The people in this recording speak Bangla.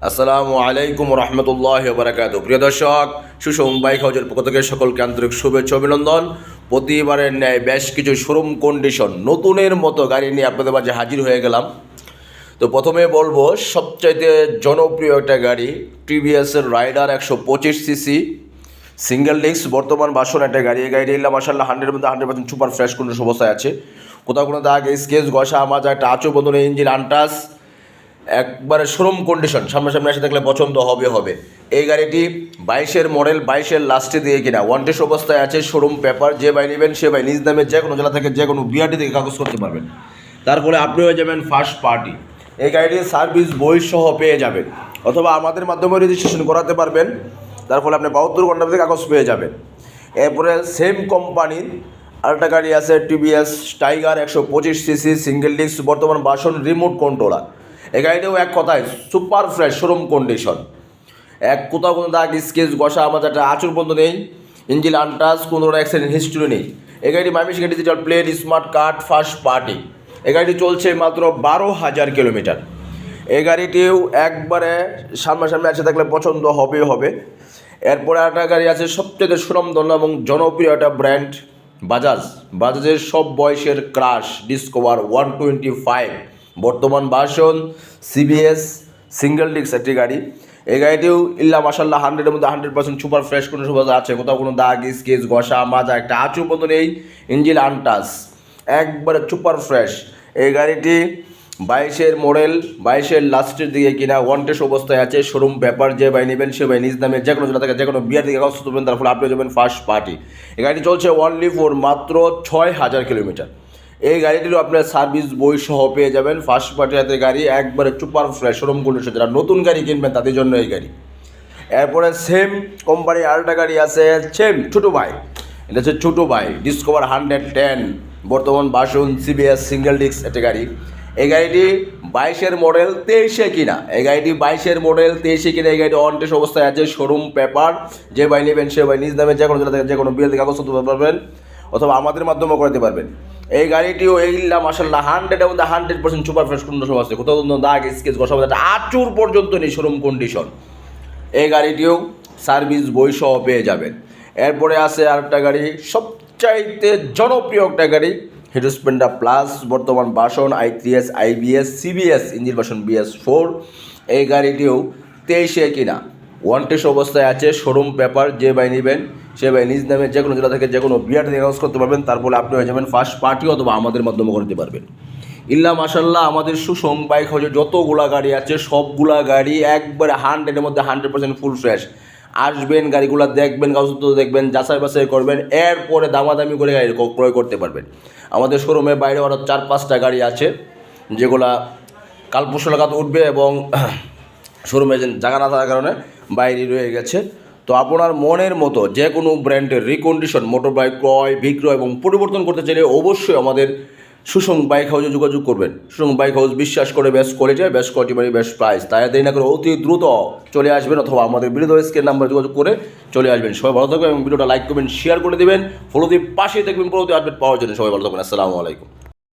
আসসালামু আলাইকুম রহমতুল্লাহ বারাকাত প্রিয় দর্শক, সুষম বাইক হাউজের পক্ষ থেকে সকলকে আন্তরিক শুভেচ্ছা অভিনন্দন। প্রতিবারের ন্যায় বেশ কিছু শোরুম কন্ডিশন নতুনের মতো গাড়ি নিয়ে আপনাদের মাঝে হাজির হয়ে গেলাম। তো প্রথমে বলব, সবচাইতে জনপ্রিয় একটা গাড়ি টিভিএসের রাইডার একশো পঁচিশ সিসি সিঙ্গেল ডিস্ক বর্তমান বাসন একটা গাড়ি। এই গাড়ি নিলাম মাসাল্লাহ হান্ড্রেড মধ্যে হান্ড্রেড পার্সেন্ট সুপার ফ্রেশ কোনো অবস্থায় আছে। কোথাও কোনো দাগ, স্কেচ, ঘষা মাজা একটা আচু বন্ধনে ইঞ্জিন আনটাস একবারে শোরুম কন্ডিশন সামনাসামনি এসে দেখলে পছন্দ হবে হবে। এই গাড়িটি বাইশের মডেল বাইশের লাস্টে দিয়ে কিনা। ওয়ান্টেস অবস্থায় আছে শোরুম পেপার যে বাই নেবেন, সে বাই নিজ নামে যে কোনো জেলা থেকে যে কোনো বিআরটি থেকে কাগজ করতে পারবেন। তারপরে আপনি হয়ে যাবেন ফার্স্ট পার্টি এই গাড়িটির সার্ভিস বই সহ পেয়ে যাবেন। অথবা আমাদের মাধ্যমে রেজিস্ট্রেশন করাতে পারবেন। তার ফলে আপনি বাহাত্তর ঘণ্টা থেকে কাগজ পেয়ে যাবেন। এরপরে সেম কোম্পানির আরেকটা গাড়ি আছে টিভিএস টাইগার একশো পঁচিশ সিসি সিঙ্গেল ডিস্ক বর্তমান বাসন রিমোট কন্ট্রোলার এই গাড়িটাও এক কথায় সুপার ফ্রেশ, শোরুম কন্ডিশন এক কোথাও কোনো দাগ, স্কেচ, ঘষা, আমাদের একটা আচুর বন্ধ নেই। ইঞ্জিন আনটাস কোনো অ্যাক্সিডেন্ট হিস্ট্রি নেই। এই গাড়িটি মাইমিশিকা digital plate smart card first party এই গাড়িটি চলছে মাত্র বারো হাজার কিলোমিটার। এই গাড়িটিও একবারে সামনা সামনাসামনি আছে থাকলে পছন্দ হবে হবে। এরপরে একটা গাড়ি আছে সবচেয়ে সুনামধন্য এবং জনপ্রিয় একটা ব্র্যান্ড বাজাজ বাজাজের সব বয়সের crush Discover one twenty five বর্তমান বাসন সিবিএস সিঙ্গেল ডিস্ক একটি গাড়ি। এই গাড়িটিও ইল্লা মাসাল্লাহ হান্ড্রেডের মধ্যে হান্ড্রেড পার্সেন্ট সুপার ফ্রেশ কোনো সুবিধা আছে, কোথাও কোনো দাগ, স্কেচ, ঘষা, মাজা, একটা আচু মতো নেই, ইঞ্জিন আনটাস একবারে সুপার ফ্রেশ এই গাড়িটি বাইশের মডেল, বাইশের লাস্টের দিকে কিনা ওয়ান্টেস অবস্থায় আছে শোরুম পেপার যে বাই নেবেন, সে বাই নিজ নামে যে কোনো জেলা থেকে, যে কোনো বিয়ার দিকে কাগজ তুলবেন তার ফলে আপনি যাবেন ফার্স্ট পার্টি এই গাড়িটি চলছে ওয়ানলি ফোর মাত্র ছয় হাজার কিলোমিটার এই গাড়িটিরও আপনার সার্ভিস বই সহ পেয়ে যাবেন। ফার্স্ট পার্টি হাতে গাড়ি, একবারে সুপার ফ্রেশ শোরুম কন্ডিশন যারা নতুন গাড়ি কিনবেন তাদের জন্য এই গাড়ি। এরপরে সেম কোম্পানি আরেকটা গাড়ি আছে সেম ছোটো ভাই। এটা হচ্ছে ছোটো ভাই ডিসকভার হান্ড্রেড টেন বর্তমান বাসন সিবিএস সিঙ্গেল ডিস্ক একটা গাড়ি। এই গাড়িটি বাইশের মডেল তেইশে কিনা। এই গাড়িটি বাইশের মডেল তেইশে কিনা। এই গাড়িটি অনটেস অবস্থায় আছে শোরুম পেপার যে বাই নেবেন, সে বাই নিজ নামে যে কোনো থেকে যে কোনো বিল কাগজ পারবেন অথবা আমাদের মাধ্যমেও করতে পারবেন। এই গাড়িটিও এইলা মাসাল্লাহ হান্ড্রেডের মধ্যে hundred percent super fresh condition আছে। কোথাও দাগ স্কেচ একটা আচুর পর্যন্ত নেই শোরুম কন্ডিশন এই গাড়িটিও সার্ভিস বই সহ পেয়ে যাবেন। এরপরে আছে আরেকটা গাড়ি, সবচাইতে জনপ্রিয় একটা গাড়ি হিরো স্প্লেন্ডার প্লাস বর্তমান বাসন I three S IBS CBS engine বাসন বিএস ফোর এই গাড়িটিও তেইশে কিনা। ওয়ান্টেস অবস্থায় আছে শোরুম পেপার যে বাই নেবেন, সে বাই নিজ নামে যে কোনো জেলা থেকে যে কোনো থেকে কাগজ করতে পারবেন, তারপরে আপনি হয়ে যাবেন ফার্স্ট পার্টি অথবা আমাদের মাধ্যমে করতে পারবেন। ইল্লা মাসাল্লাহ আমাদের সুসং বাইক হচ্ছে যতগুলা গাড়ি আছে, সবগুলা গাড়ি একবারে হান্ড্রেডের মধ্যে হান্ড্রেড পার্সেন্ট ফুল ফ্রেশ আসবেন, গাড়িগুলো দেখবেন, কাগজপত্র দেখবেন, যাচাই বাছাই করবেন, এরপরে দামাদামি করে গাড়ি ক্রয় করতে পারবেন। আমাদের শোরুমে বাইরে আরও চার পাঁচটা গাড়ি আছে, যেগুলা কাল পরশু উঠবে এবং শোরুমে জায়গা না থাকার কারণে বাইরে রয়ে গেছে। তো আপনার মনের মতো যে কোনো ব্র্যান্ডের রিকন্ডিশন মোটর বাইক ক্রয়, বিক্রয় এবং পরিবর্তন করতে চাইলে অবশ্যই আমাদের সুসং বাইক হাউসে যোগাযোগ করবেন। সুসং বাইক হাউস বিশ্বাস করে বেস্ট কোয়ালিটি বেস্ট কোয়ালিটি মানে বেস্ট প্রাইস তাই দেরি না করে অতি দ্রুত চলে আসবেন অথবা আমাদের বিরোধী স্কেল নাম্বার যোগাযোগ করে চলে আসবেন। সবাই ভালো থাকবেন এবং ভিডিওটা লাইক করবেন শেয়ার করে দেবেন। ফলো দিয়ে পাশে দেখবেন পরবর্তী আপডেট পাওয়ার জন্য। সবাই ভালো থাকবেন। আসসালামু আলাইকুম।